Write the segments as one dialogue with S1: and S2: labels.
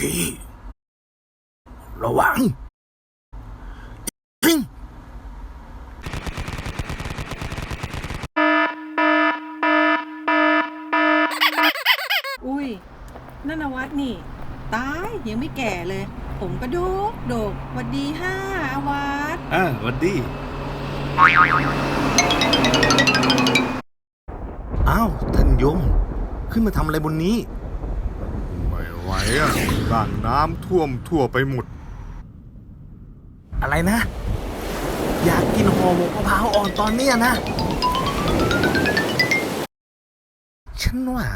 S1: ทีระวัง
S2: อุ้ยนั่นนวัดนี่ ตายยังไม่แก่เลย ผมกระโดกโดกหวัดดีห้าอาวัด
S1: อ่าวันดี อ้าวท่านยม ขึ้นมาทำอะไรบนนี้
S3: ไม่ไหวอะร่างน้ำท่วมทั่วไปหมด
S1: อะไรนะ อยากกินห่อหมกมะพร้าวอ่อนตอนเนี้ยนะ ฉันว่า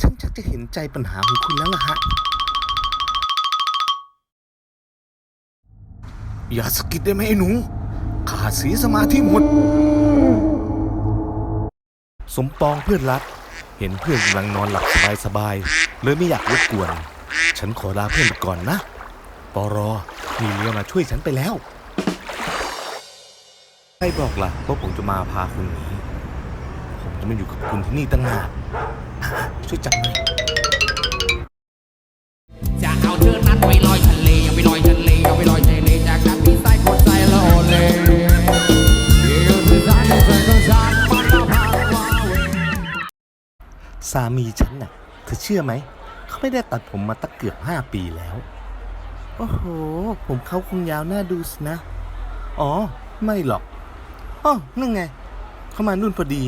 S1: ฉันชักจะเห็นใจปัญหาของคุณแล้วล่ะฮะ อย่าสะกิดได้ไหมไอ้หนูขาดสีสมาธิหมด สมปองเพื่อนรัก เห็นเพื่อนกำลังนอนหลับสบายๆเลยไม่อยากรบกวน ฉันขอลาเพื่อนไปก่อนนะ ปอรอ มีเรือมาช่วยฉันไปแล้ว ใครบอกล่ะว่าผมจะมาพาคุณหนีผมจะมาอยู่กับคุณที่นี่ตั้งนานช่วยจับหน่อย สามีฉันน่ะเธอเชื่อไหม เขาไม่ได้ตัดผมมาตั้งเกือบห้าปีแล้ว โอ้โห ผมเขาคงยาวน่าดูสินะ อ๋อ ไม่หรอกอ๋อนั่นไง เขามานุ่นพอดี